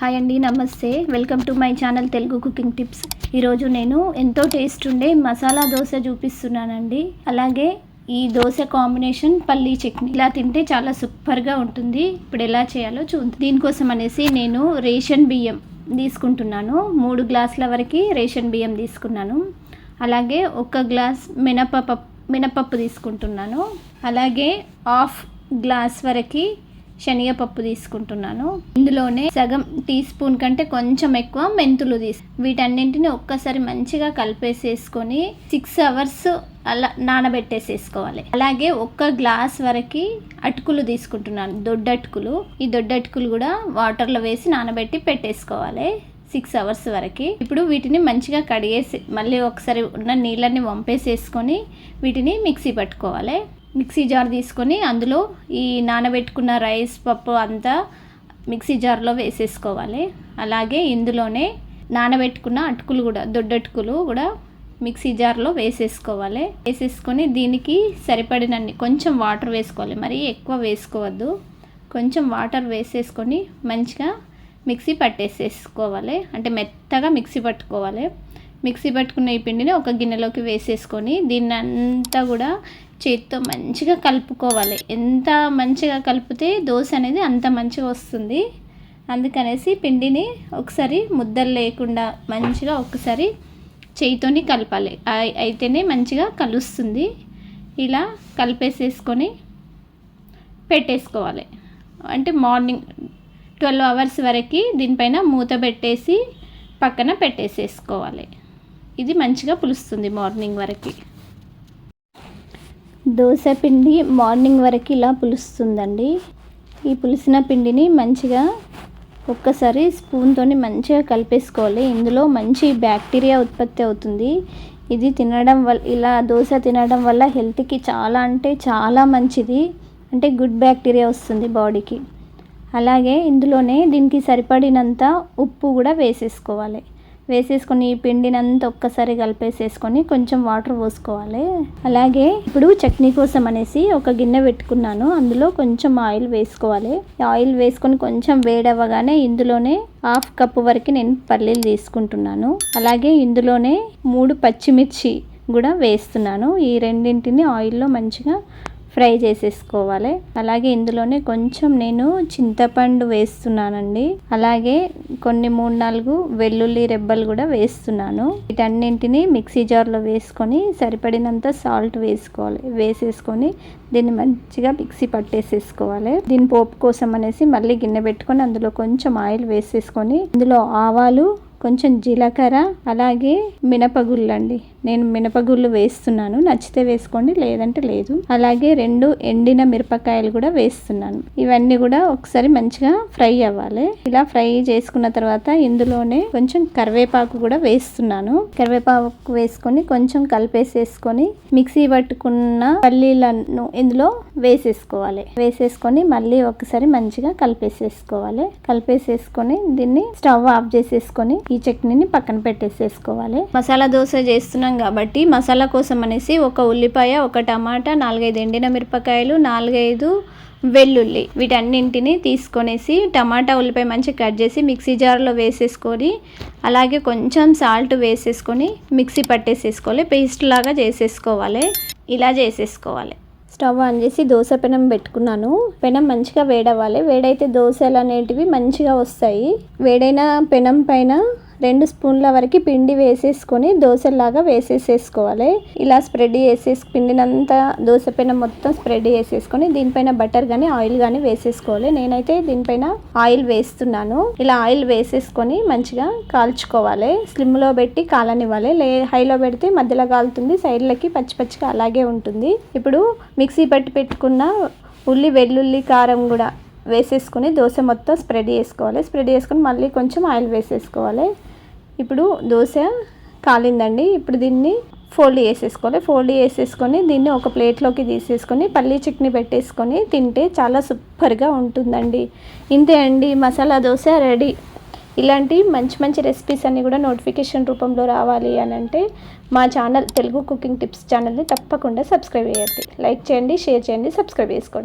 Hi అండి నమస్తే. Welcome to my channel Telugu cooking tips. ఈరోజు నేను ఎంతో టేస్ట్ ఉండే మసాలా దోశ చూపిస్తున్నానండి. అలాగే ఈ దోశ కాంబినేషన్ పల్లీ చట్నీ. ఇలా తింటే చాలా సూపర్గా ఉంటుంది. ఇప్పుడు ఎలా చేయాలో చూద్దాం. దీనికోసం అనేసి నేను రేషన్ బియ్యం తీసుకుంటున్నాను. మూడు గ్లాసుల వరకు రేషన్ బియ్యం తీసుకున్నాను. అలాగే ఒక గ్లాస్ మినపప్పు మినపప్పు తీసుకుంటున్నాను. అలాగే హాఫ్ గ్లాస్ వరకు శనగపప్పు తీసుకుంటున్నాను. ఇందులోనే సగం టీ స్పూన్ కంటే కొంచెం ఎక్కువ మెంతులు తీసు వీటన్నింటిని ఒక్కసారి మంచిగా కలిపేసేసుకొని సిక్స్ అవర్స్ అలా నానబెట్టేసేసుకోవాలి. అలాగే ఒక్క గ్లాస్ వరకు అటుకులు తీసుకుంటున్నాను దొడ్డటుకులు ఈ దొడ్డటుకులు కూడా వాటర్లో వేసి నానబెట్టి పెట్టేసుకోవాలి సిక్స్ అవర్స్ వరకు. ఇప్పుడు వీటిని మంచిగా కడిగేసి మళ్ళీ ఒకసారి ఉన్న నీళ్ళని వంపేసేసుకొని వీటిని మిక్సీ పట్టుకోవాలి. మిక్సీ జార్ తీసుకొని అందులో ఈ నానబెట్టుకున్న రైస్ పప్పు అంతా మిక్సీ జార్లో వేసేసుకోవాలి. అలాగే ఇందులోనే నానబెట్టుకున్న అటుకులు కూడా దొడ్డటుకులు కూడా మిక్సీ జార్లో వేసేసుకోవాలి. వేసేసుకొని దీనికి సరిపడినన్ని కొంచెం వాటర్ వేసుకోవాలి. మరీ ఎక్కువ వేసుకోవద్దు. కొంచెం వాటర్ వేసేసుకొని మంచిగా మిక్సీ పట్టేసేసుకోవాలి. అంటే మెత్తగా మిక్సీ పట్టుకోవాలి. మిక్సీ పట్టుకున్న ఈ పిండిని ఒక గిన్నెలోకి వేసేసుకొని దీన్ని అంతా కూడా చేతితో మంచిగా కలుపుకోవాలి. ఎంత మంచిగా కలిపితే దోశ అనేది అంత మంచిగా వస్తుంది. అందుకనేసి పిండిని ఒకసారి ముద్దలు లేకుండా మంచిగా ఒకసారి చేయితోని కలపాలి. అయితేనే మంచిగా కలుస్తుంది. ఇలా కలిపేసేసుకొని పెట్టేసుకోవాలి. అంటే మార్నింగ్ ట్వెల్వ్ అవర్స్ వరకు దీనిపైన మూత పెట్టేసి పక్కన పెట్టేసేసుకోవాలి. ఇది మంచిగా పులుస్తుంది మార్నింగ్ వరకు. దోశ పిండి మార్నింగ్ వరకు ఇలా పులుస్తుందండి. ఈ పులిసిన పిండిని మంచిగా ఒక్కసారి స్పూన్తో మంచిగా కలిపేసుకోవాలి. ఇందులో మంచి బ్యాక్టీరియా ఉత్పత్తి అవుతుంది. ఇది తినడం వల్ల ఇలా దోశ తినడం వల్ల హెల్త్కి చాలా అంటే చాలా మంచిది. అంటే గుడ్ బ్యాక్టీరియా వస్తుంది బాడీకి. అలాగే ఇందులోనే దీనికి సరిపడినంత ఉప్పు కూడా వేసేసుకోవాలి. వేసేసుకొని ఈ పిండినంతా ఒక్కసారి కలిపేసేసుకొని కొంచెం వాటర్ పోసుకోవాలి. అలాగే ఇప్పుడు చట్నీ కోసం అనేసి ఒక గిన్నె పెట్టుకున్నాను. అందులో కొంచెం ఆయిల్ వేసుకోవాలి. ఆయిల్ వేసుకొని కొంచెం వేడవ్వగానే ఇందులోనే హాఫ్ కప్ వరకు నేను పల్లీలు తీసుకుంటున్నాను. అలాగే ఇందులోనే మూడు పచ్చిమిర్చి కూడా వేస్తున్నాను. ఈ రెండింటిని ఆయిల్లో మంచిగా ఫ్రై చేసేసుకోవాలి. అలాగే ఇందులోనే కొంచెం నేను చింతపండు వేస్తున్నానండి. అలాగే కొన్ని మూడు నాలుగు వెల్లుల్లి రెబ్బలు కూడా వేస్తున్నాను. వీటన్నింటిని మిక్సీ జార్లో వేసుకొని సరిపడినంత సాల్ట్ వేసుకోవాలి. వేసేసుకొని దీన్ని మంచిగా మిక్సీ పట్టేసేసుకోవాలి. దీని పోపు కోసం అనేసి మళ్ళీ గిన్నె పెట్టుకొని అందులో కొంచెం ఆయిల్ వేసేసుకొని ఇందులో ఆవాలు కొంచెం జీలకర్ర అలాగే మినపగుళ్ళు అండి నేను మినపగుళ్ళు వేస్తున్నాను. నచ్చితే వేసుకోండి లేదంటే లేదు. అలాగే రెండు ఎండిన మిరపకాయలు కూడా వేస్తున్నాను. ఇవన్నీ కూడా ఒకసారి మంచిగా ఫ్రై అవ్వాలి. ఇలా ఫ్రై చేసుకున్న తర్వాత ఇందులోనే కొంచెం కరివేపాకు కూడా వేస్తున్నాను. కరివేపాకు వేసుకొని కొంచెం కలిపేసేసుకొని మిక్సీ పట్టుకున్న పల్లీలను ఇందులో వేసేసుకోవాలి. వేసేసుకొని మళ్ళీ ఒకసారి మంచిగా కలిపేసేసుకోవాలి. కలిపేసేసుకొని దీన్ని స్టవ్ ఆఫ్ చేసేసుకొని ఈ చట్నీని పక్కన పెట్టేసేసుకోవాలి. మసాలా దోశ చేస్తున్నాం కాబట్టి మసాలా కోసం అనేసి ఒక ఉల్లిపాయ ఒక టమాటా నాలుగైదు ఎండిన మిరపకాయలు నాలుగైదు వెల్లుల్లి వీటన్నింటిని తీసుకొనేసి టమాటా ఉల్లిపాయ మంచిగా కట్ చేసి మిక్సీ జార్లో వేసేసుకొని అలాగే కొంచెం సాల్ట్ వేసేసుకొని మిక్సీ పట్టేసేసుకోవాలి. పేస్ట్ లాగా చేసేసుకోవాలి. ఇలా చేసేసుకోవాలి. స్టవ్ ఆన్ చేసి దోశ పెనం పెట్టుకున్నాను. పెనం మంచిగా వేడవ్వాలి. వేడైతే దోశలు అనేటివి మంచిగా వస్తాయి. వేడైన పెనం పైన రెండు స్పూన్ల వరకు పిండి వేసేసుకొని దోశలాగా వేసేసేసుకోవాలి. ఇలా స్ప్రెడ్ చేసేసి పిండినంతా దోశ పైన మొత్తం స్ప్రెడ్ చేసేసుకొని దీనిపైన బటర్ కానీ ఆయిల్ కానీ వేసేసుకోవాలి. నేనైతే దీనిపైన ఆయిల్ వేస్తున్నాను. ఇలా ఆయిల్ వేసేసుకొని మంచిగా కాల్చుకోవాలి. స్లిమ్లో పెట్టి కాలనివ్వాలి. లే హైలో పెడితే మధ్యలో కాలుతుంది. సైడ్లకి పచ్చి పచ్చిగా అలాగే ఉంటుంది. ఇప్పుడు మిక్సీ పట్టి పెట్టుకున్న ఉల్లి వెల్లుల్లి కారం కూడా వేసేసుకొని దోశ మొత్తం స్ప్రెడ్ చేసుకోవాలి. స్ప్రెడ్ చేసుకుని మళ్ళీ కొంచెం ఆయిల్ వేసేసుకోవాలి. ఇప్పుడు దోశ కాలిందండి. ఇప్పుడు దీన్ని ఫోల్డ్ చేసేసుకోవాలి. ఫోల్డ్ చేసేసుకొని దీన్ని ఒక ప్లేట్లోకి తీసేసుకొని పల్లీ చట్నీ పెట్టేసుకొని తింటే చాలా సూపర్గా ఉంటుందండి. ఇంతే అండి. మసాలా దోశ రెడీ. ఇలాంటి మంచి మంచి రెసిపీస్ అన్నీ కూడా నోటిఫికేషన్ రూపంలో రావాలి అని అంటే మా ఛానల్ తెలుగు కుకింగ్ టిప్స్ ఛానల్ని తప్పకుండా సబ్స్క్రైబ్ చేయండి. లైక్ చేయండి షేర్ చేయండి సబ్స్క్రైబ్ చేసుకోండి.